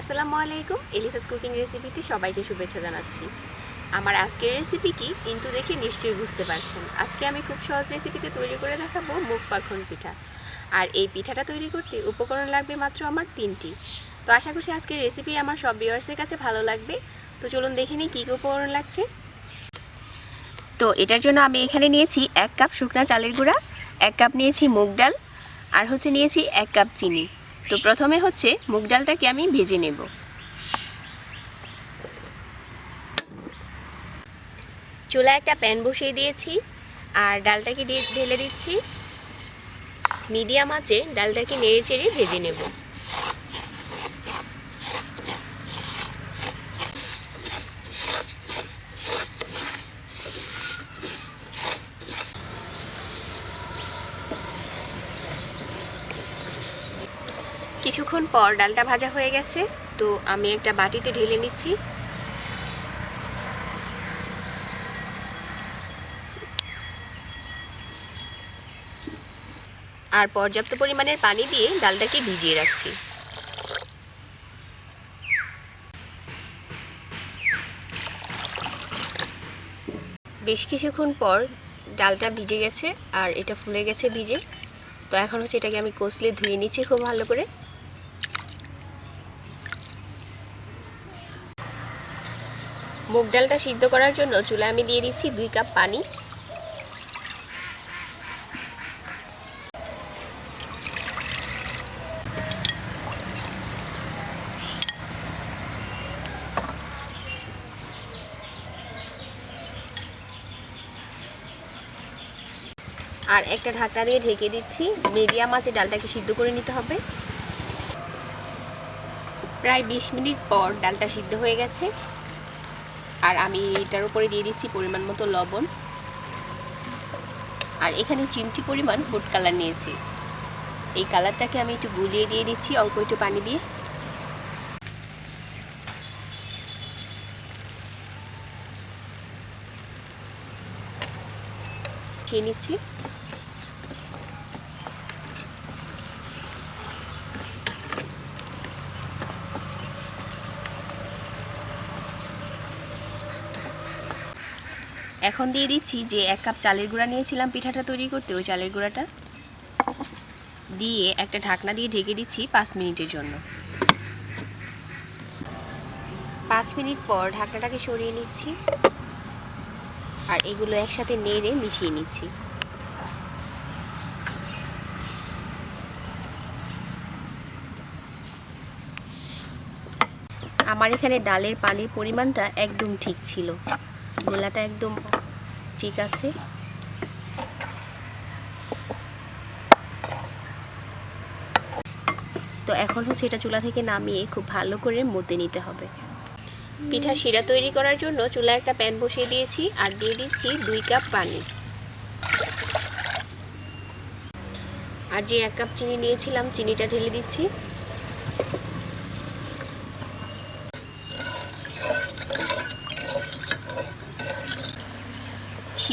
আসসালামু আলাইকুম এলিসাস কুকিং রেসিপিতে সবাইকে শুভেচ্ছা জানাচ্ছি। আমার আজকের রেসিপি কি কিন্তু দেখে নিশ্চয়ই বুঝতে পারছেন। আজকে আমি খুব সহজ রেসিপিতে তৈরি করে দেখাবো মুগ পাখন পিঠা। আর এই পিঠাটা তৈরি করতে উপকরণ লাগবে মাত্র আমার তিনটি। তো আশা করছি আজকের রেসিপি আমার সব ভিউয়ার্সের কাছে ভালো লাগবে। তো চলুন দেখে নিই কী কী উপকরণ লাগছে। তো এটার জন্য আমি এখানে নিয়েছি এক কাপ শুকনা চালের গুঁড়া, এক কাপ নিয়েছি মুগ ডাল, আর হচ্ছে নিয়েছি এক কাপ চিনি। তো প্রথমে হচ্ছে মুগ ডালটাকে আমি ভেজে নেব। চুলা একটা প্যান বসিয়ে দিয়েছি আর ডালটাকে দিয়ে ঢেলে দিচ্ছি। মিডিয়াম আঁচে ডালটাকে নেড়ে চেড়ে ভেজে নেব। কিছুক্ষণ পর ডালটা ভাজা হয়ে গেছে, তো আমি একটা বাটিতে ঢেলে নিচ্ছি। আর পর্যাপ্ত পরিমাণের পানি দিয়ে ডালটাকে ভিজিয়ে রাখছি। বেশ কিছুক্ষণ পর ডালটা ভিজে গেছে, আর এটা ফুলে গেছে ভিজে। তো এখন হচ্ছে এটাকে আমি কষলে ধুয়ে নিচ্ছি খুব ভালো করে। মুগ ডালটা সিদ্ধ করার জন্য চুলা আমি দিয়ে দিচ্ছি দুই কাপ পানি। আর একটা ঢাকা দিয়ে ঢেকে দিচ্ছি। মিডিয়াম আছে, ডালটাকে সিদ্ধ করে নিতে হবে। প্রায় বিশ মিনিট পর ডালটা সিদ্ধ হয়ে গেছে। আর আমি এটার উপরে দিয়ে দিচ্ছি পরিমাণ মতো লবণ। আর এখানে চিমটি পরিমাণ ফুড কালার নিয়েছি। এই কালারটাকে আমি একটু গুলিয়ে দিয়ে দিচ্ছি, অল্প একটু পানি দিয়ে। খেয়ে নিচ্ছি। এখন দিয়ে দিচ্ছি যে এক কাপ চালের গুঁড়া নিয়েছিলাম পিঠাটা তৈরি করতে, ওই চালের গুঁড়াটা। দিয়ে একটা ঢাকনা দিয়ে ঢেকে দিচ্ছি পাঁচ মিনিটের জন্য। পাঁচ মিনিট পর ঢাকনাটাকে সরিয়ে নিচ্ছি আর এগুলো একসাথে নেড়ে মিশিয়ে নিচ্ছি। আমার এখানে ডালের পানির পরিমাণটা একদম ঠিক ছিল। গোলাটা একদম ঠিক আছে। তো এখন হচ্ছে এটা চুলা থেকে নামিয়ে খুব ভালো করে মতে নিতে হবে। পিঠা শিরা তৈরি করার জন্য চুলায় একটা প্যান বসিয়ে দিয়েছি আর দিয়ে দিচ্ছি দুই কাপ পানি। আর যে এক কাপ চিনি নিয়েছিলাম, চিনিটা ঢেলে দিচ্ছি।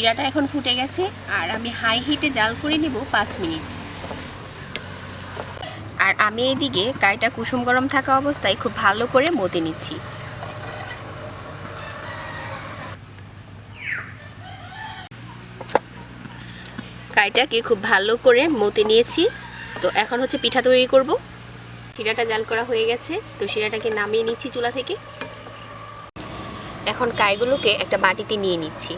শিরাটা এখন ফুটে গেছে আর আমি হাই হিটে জাল করে নিব পাঁচ মিনিট। আর আমি এদিকে কাইটা কুসুম গরম থাকা অবস্থায় খুব ভালো করে মতে নিচ্ছি। কাইটাকে খুব ভালো করে মতে নিয়েছি। তো এখন হচ্ছে পিঠা তৈরি করব। শিরাটা জাল করা হয়ে গেছে, তো শিরাটাকে নামিয়ে নিচ্ছি চুলা থেকে। এখন কাইগুলোকে একটা বাটিতে নিয়ে নিচ্ছি।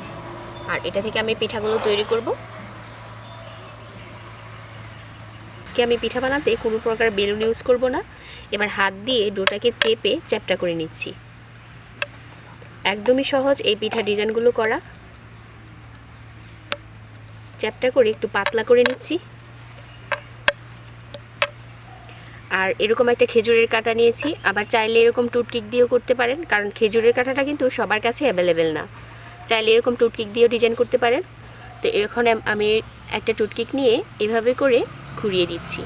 আর এটা থেকে আমি পিঠাগুলো তৈরি করব। আজকে আমি পিঠা বানাতে কোনো প্রকার বেলুন ইউজ করব না। এবার হাত দিয়ে ডোটাকে চেপে চ্যাপটা করে নিচ্ছি। একদমই সহজ এই পিঠা ডিজাইনগুলো করা। চ্যাপটা করে একটু পাতলা করে নিচ্ছি। আর এরকম একটা খেজুরের কাটা নিয়েছি। আবার চাইলে এরকম টুটকিক দিয়েও করতে পারেন, কারণ খেজুরের কাঁটাটা কিন্তু সবার কাছে অ্যাভেলেবেল না। চাইলে এরকম টুটকিক দিয়েও ডিজাইন করতে পারেন। তো এরকম আমি একটা টুটকিক নিয়ে এভাবে করে ঘুরিয়ে দিচ্ছি।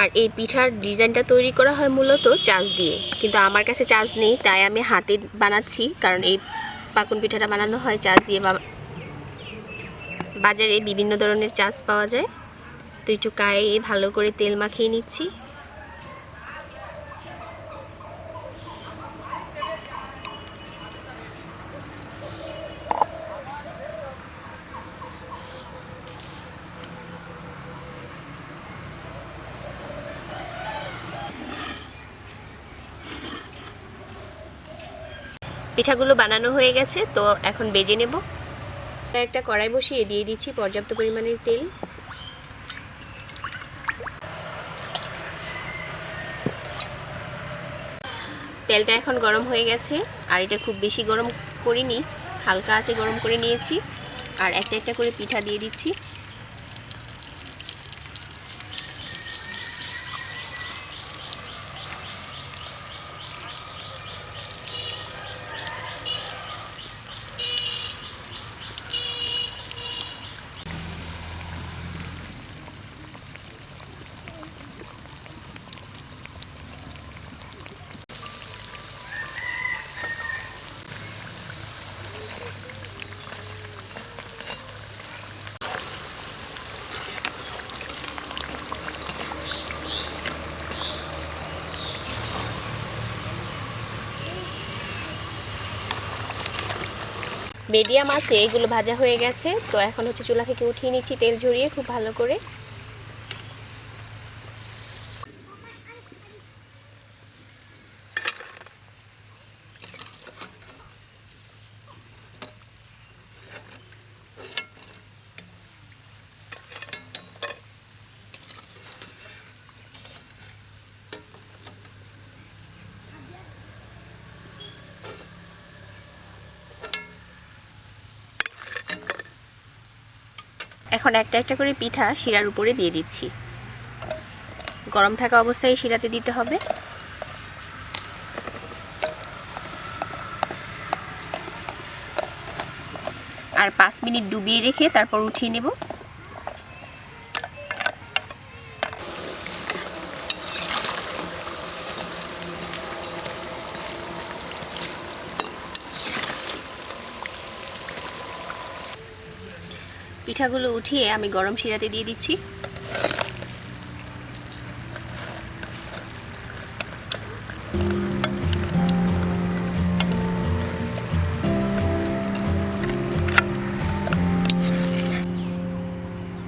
আর এই পিঠার ডিজাইনটা তৈরি করা হয় মূলত চাষ দিয়ে। কিন্তু আমার কাছে চাষ নেই, তাই আমি হাতে বানাচ্ছি, কারণ এই পাকুন পিঠাটা বানানো হয় চাষ দিয়ে বা বাজারে বিভিন্ন ধরনের চাষ পাওয়া যায়। তো একটু কায়ে ভালো করে তেল মাখিয়ে নিচ্ছি। পিঠাগুলো বানানো হয়ে গেছে, তো এখন বেজে নেব। একটা কড়াই বসিয়ে দিয়ে দিচ্ছি পর্যাপ্ত পরিমাণের তেল। তেলটা এখন গরম হয়ে গেছে, আর এটা খুব বেশি গরম করিনি, হালকা আছে গরম করে নিয়েছি। আর একটা একটা করে পিঠা দিয়ে দিচ্ছি। মিডিয়াম আছে, এগুলো ভাজা হয়ে গেছে। তো এখন হচ্ছে চুলা থেকে উঠিয়ে নিচ্ছি তেল ঝরিয়ে, খুব ভালো করে। এখন একটা একটা করে পিঠা শিরার উপরে দিয়ে দিচ্ছি। গরম থাকা অবস্থায় শিরাতে দিতে হবে। আর পাঁচ মিনিট ডুবিয়ে রেখে তারপর উঠিয়ে নেব। পিঠাগুলো উঠিয়ে আমি গরম শিরাতে দিয়ে দিচ্ছি।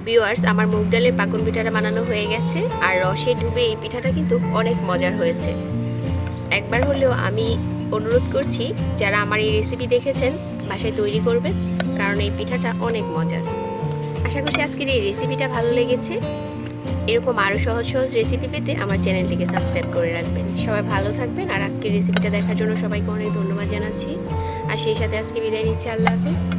ভিউয়ার্স আমার মুগ ডালের পাকন পিঠাটা বানানো হয়ে গেছে, আর রসে ডুবে এই পিঠাটা কিন্তু অনেক মজার হয়েছে। একবার হলেও আমি অনুরোধ করছি, যারা আমার এই রেসিপি দেখেছেন, বাসায় তৈরি করবেন, কারণ এই পিঠাটা অনেক মজার। আশা করছি আজকের এই রেসিপিটা ভালো লেগেছে। এরকম আরও সহজ সহজ রেসিপি পেতে আমার চ্যানেলটিকে সাবস্ক্রাইব করে রাখবেন। সবাই ভালো থাকবেন আর আজকের রেসিপিটা দেখার জন্য সবাইকে অনেক ধন্যবাদ জানাচ্ছি। আর সেই সাথে আজকে বিদায় নিচ্ছি। আল্লাহ হাফিজ।